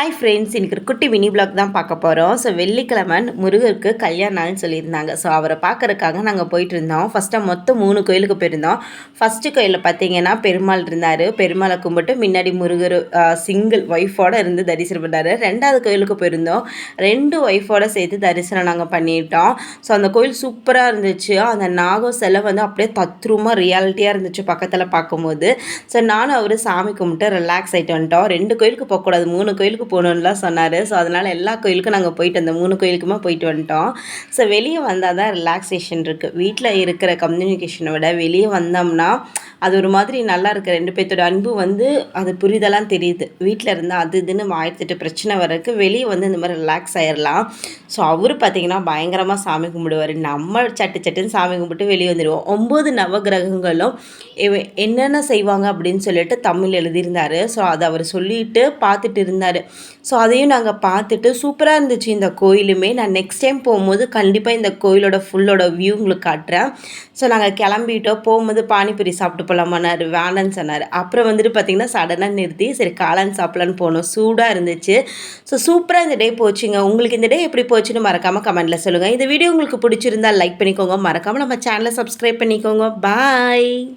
Hi friends இன்றைக்கி ஒரு குட்டி மினி பிளாக் தான் பார்க்க போகிறோம் ஸோ வெள்ளிக்கிழமை முருகருக்கு கல்யாணம்னு சொல்லியிருந்தாங்க. ஸோ அவரை பார்க்கறதுக்காக நாங்கள் போயிட்டு இருந்தோம். ஃபஸ்ட்டாக மொத்தம் மூணு கோயிலுக்கு போயிருந்தோம். ஃபஸ்ட்டு கோயிலில் பார்த்தீங்கன்னா பெருமாள் இருந்தார். பெருமாளை கும்பிட்டு முன்னாடி முருகர் சிங்கிள் ஒய்ஃபோடு இருந்து தரிசனம் பண்ணார் ரெண்டாவது கோயிலுக்கு போயிருந்தோம். ரெண்டு ஒய்ஃபோடு சேர்த்து தரிசனம் நாங்கள் பண்ணிட்டோம். ஸோ அந்த கோயில் சூப்பராக இருந்துச்சு. அந்த நாகம் சிலை வந்து அப்படியே தத்ரூமாக ரியாலிட்டியாக இருந்துச்சு பக்கத்தில் பார்க்கும்போது. ஸோ நானும் அவர் சாமி கும்பிட்டு ரிலாக்ஸ் ஆகிட்டு வந்துட்டோம். ரெண்டு கோயிலுக்கு போகக்கூடாது. மூணு கோயிலுக்கு போகணுன்னுலாம் சொன்னார். ஸோ அதனால் எல்லா கோயிலுக்கும் நாங்கள் போயிட்டு அந்த மூணு கோயிலுக்குமே போயிட்டு வந்துட்டோம். ஸோ வெளியே வந்தால் தான் ரிலாக்ஸேஷன் இருக்குது வீட்டில் இருக்கிற கம்யூனிகேஷனை விட வெளியே வந்தோம்னா அது ஒரு மாதிரி நல்லா இருக்குது ரெண்டு பேர்த்தோட அன்பு வந்து அது புரிதலாம் தெரியுது. வீட்டில் இருந்தால் அது இதுன்னு ஆயிரத்தெட்டு பிரச்சனை வரக்கு வெளியே வந்து இந்த மாதிரி ரிலாக்ஸ் ஆயிடலாம் ஸோ அவர் பார்த்திங்கன்னா பயங்கரமாக சாமி கும்பிடுவார். நம்ம சட்டு சட்டுன்னு சாமி கும்பிட்டு வெளியே வந்துடுவோம் ஒம்பது நவகிரகங்களும் என்னென்ன செய்வாங்க அப்படின்னு சொல்லிட்டு தமிழ் எழுதியிருந்தார். ஸோ அதை அவர் சொல்லிட்டு பார்த்துட்டு இருந்தார். ஸோ அதையும் நாங்கள் பார்த்துட்டு சூப்பராக இருந்துச்சு இந்த கோயிலுமே. நான் நெக்ஸ்ட் டைம் போகும்போது கண்டிப்பாக இந்த கோயிலோட ஃபுல்லோட வியூ உங்களுக்கு காட்டுறேன். ஸோ நாங்கள் கிளம்பிட்டோம். போகும்போது பானிபூரி சாப்பிட்டு போகலாமான்னாரு வேணான்னு சொன்னார். அப்புறம் வந்துட்டு பார்த்திங்கன்னா சடனாக நிறுத்தி சரி காளான் சாப்பிட்லான்னு போனோம். சூடாக இருந்துச்சு. ஸோ சூப்பராக இந்த டே போச்சுங்க. உங்களுக்கு இந்த டே எப்படி போச்சுன்னு மறக்காமல் கமெண்ட்டில் சொல்லுங்கள் இந்த வீடியோ உங்களுக்கு பிடிச்சிருந்தால் லைக் பண்ணிக்கோங்க. மறக்காமல் நம்ம சேனலை சப்ஸ்கிரைப் பண்ணிக்கோங்க. பாய்